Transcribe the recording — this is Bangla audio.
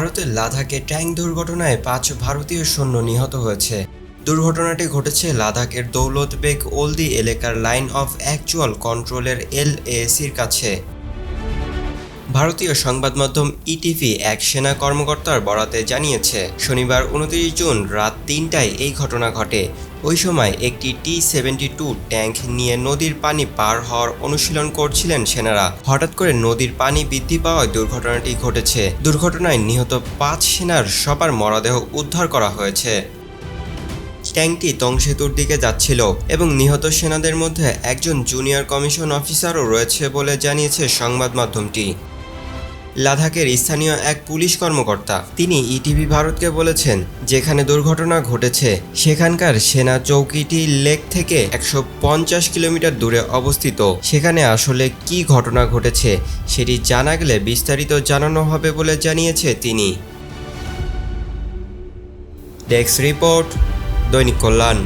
ভারতের লাদাখে ট্যাং দুর্ঘটনায় পাঁচ ভারতীয় সৈন্য নিহত হয়েছে। দুর্ঘটনাটি ঘটেছে লাদাখের দৌলতবেগ ওলদি এলাকার লাইন অফ অ্যাকচুয়াল কন্ট্রোলের এল এসির কাছে। ভারতীয় সংবাদ মাধ্যম ইটিভি এক সেনা কর্মকর্তার বরাতে জানিয়েছে, শনিবার উনত্রিশ জুন রাত তিনটায় এই ঘটনা ঘটে। ওই সময় একটি টি সেভেন্টি টু ট্যাঙ্ক নিয়ে নদীর পানি পার হওয়ার অনুশীলন করছিলেন সেনারা। হঠাৎ করে নদীর পানি বৃদ্ধি পাওয়ায় দুর্ঘটনাটি ঘটেছে। দুর্ঘটনায় নিহত পাঁচ সেনার সবার মরদেহ উদ্ধার করা হয়েছে। ট্যাঙ্কটি তং সেতুর দিকে যাচ্ছিল এবং নিহত সেনাদের মধ্যে একজন জুনিয়র কমিশন অফিসারও রয়েছে বলে জানিয়েছে সংবাদ মাধ্যমটি। লাদাখের স্থানীয় এক পুলিশ কর্মকর্তা। তিনি ইটিভি ভারতকে বলেছেন, যেখানে দুর্ঘটনা ঘটেছে, সেখানকার সেনা চৌকিটি লেক থেকে একশো পঞ্চাশ কিলোমিটার দূরে অবস্থিত। সেখানে আসলে কি ঘটনা ঘটেছে, সেটি জানা গেলে বিস্তারিত জানানো হবে বলে জানিয়েছে তিনি। ডেস্ক রিপোর্ট, দৈনিক কল্যাণ।